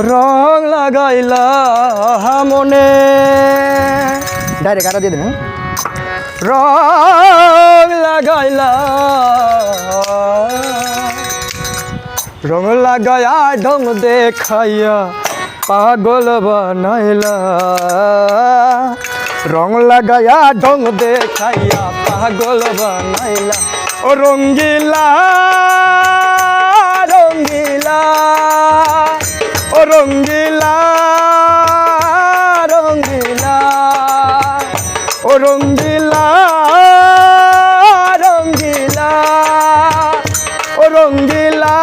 রং লাগাইলা মনে ডাইরেক্ট আটা দিয়ে দেন হ্যাঁ? রং লাগাইলা। রং লাগায়া ঢং দেখাইয়া পাগল বানাইলা। রং লাগায়া ঢং দেখাইয়া পাগল বানাইলা। ও রঙ্গিলা। ও রঙ্গিলা রঙ্গিলা, ও রঙ্গিলা রঙ্গিলা, ও রঙ্গিলা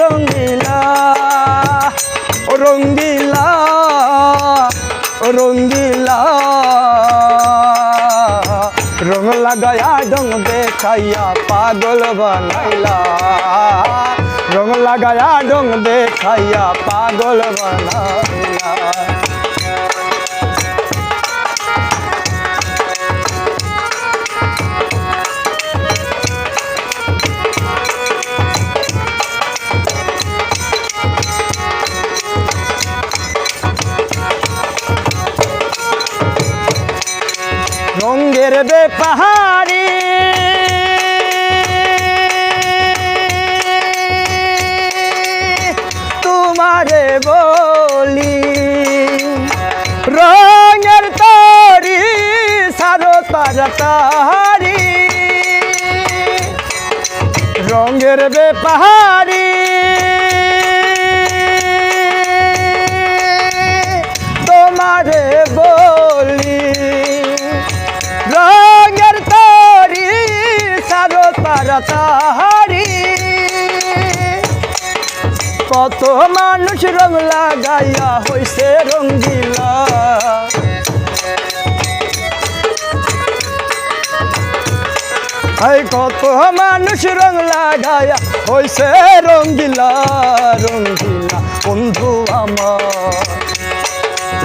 রঙ্গিলা, ও রঙ্গিলা ও রঙ্গিলা, রং লাগায়া ডং দেখাইয়া পাগল বানাইলা। রং লাগায়া ডং দেখাইয়া পাগল বানাইলা রঙ্গের বেপাহারি তোমারে বলি। রঙের তরি সারো তারি রঙের বেপাহারি কত মানুষ রং লাগাইয়া হইছে রঙ্গিলা। এই কত মানুষ রং লাগাইয়া হইছে রঙ্গিলা রঙ্গিলা বন্ধু আমার।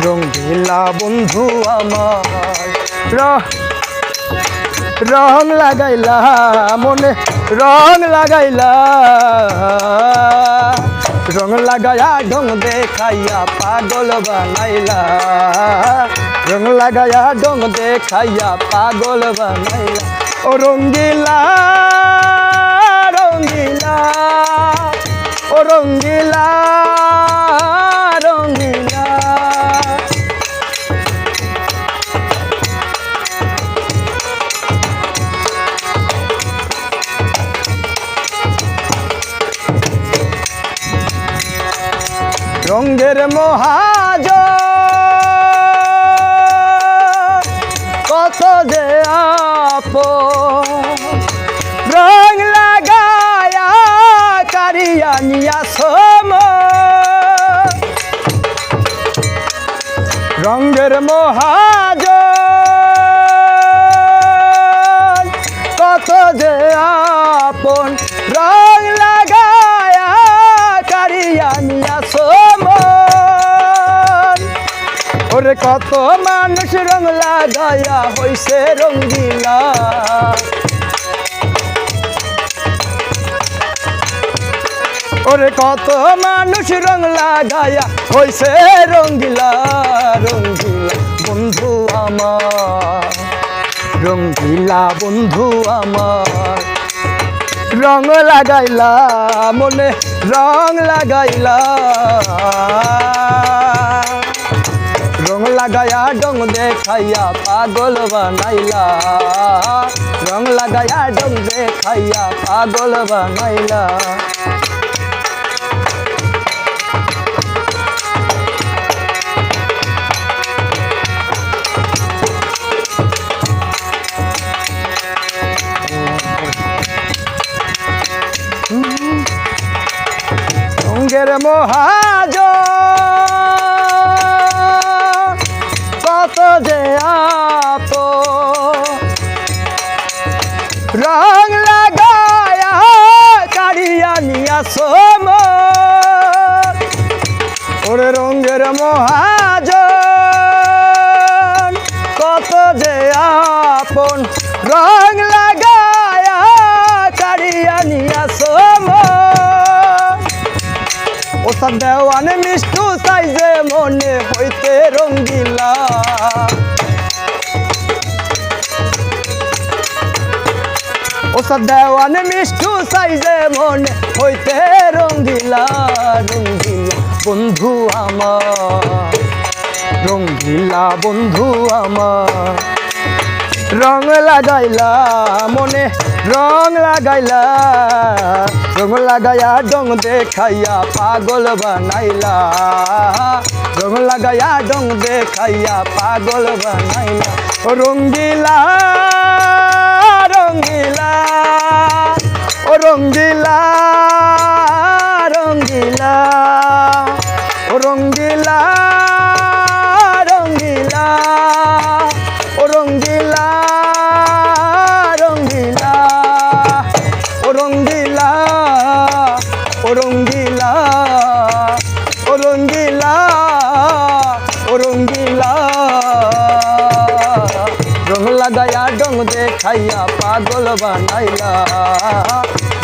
রঙ্গিলা বন্ধু আমার। রং লাগাইলা, মনে রং লাগাইলা। রং লাগায়া ঢং দেখাইয়া পাগল বানাইলা। রং লাগায়া ঢং দেখাইয়া পাগল বানাইলা। ও রঙ্গিলা রঙ্গিলা, ও রঙ্গিলা। রঙ্গের মহাজ কত যে আপ রং লাগায়া কারিয়া নিয়া সম। রঙ্গের মহাজ কত মানুষ রং লাগায়া হইছে রঙ্গিলা। ওরে কত মানুষ রং লাগায়া হইছে রঙ্গিলা রঙ্গিলা বন্ধু আমার, রঙ্গিলা বন্ধু আমার। রং লাগাইলা, মনে রং লাগাইলা। লাগায়া ডং দেখাইয়া পাগল বানাইলা। রং লাগায়া ডং দেখাইয়া পাগল বানাইলা। রঙ্গের মহাজ আপ রং লাগায়া কাড়িয়া নিয়া সোম ওরে রঙের মহাজ কত যে আপন রং লাগায়া ওস্তাদ দেওয়ান মিষ্টু সাইজে মনে হইতে রঙ্গিলা। ওস্তাদ দেওয়ান মিষ্টু সাইজে মনে হইতে রঙ্গিলা রঙ্গিলা বন্ধু আমার, রঙ্গিলা বন্ধু আমার। রং লাগাইলা মনে, রং লাগাইলা। রং লাগাইয়া ডং দেখাইয়া পাগল বানাইলা। রং লাগাইয়া ডং দেখাইয়া পাগল বানাইলা। রঙ্গিলা রঙ্গিলা, ও রঙ্গিলা রঙ্গিলা। ও রঙ্গিলা। বানাইলা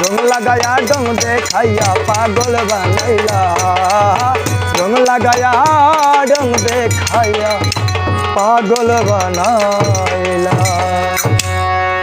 রং লাগায়া ডং দেখাইয়া পাগল বানাইলা। রং লাগায়া ডং দেখাইয়া পাগল বানাইলা।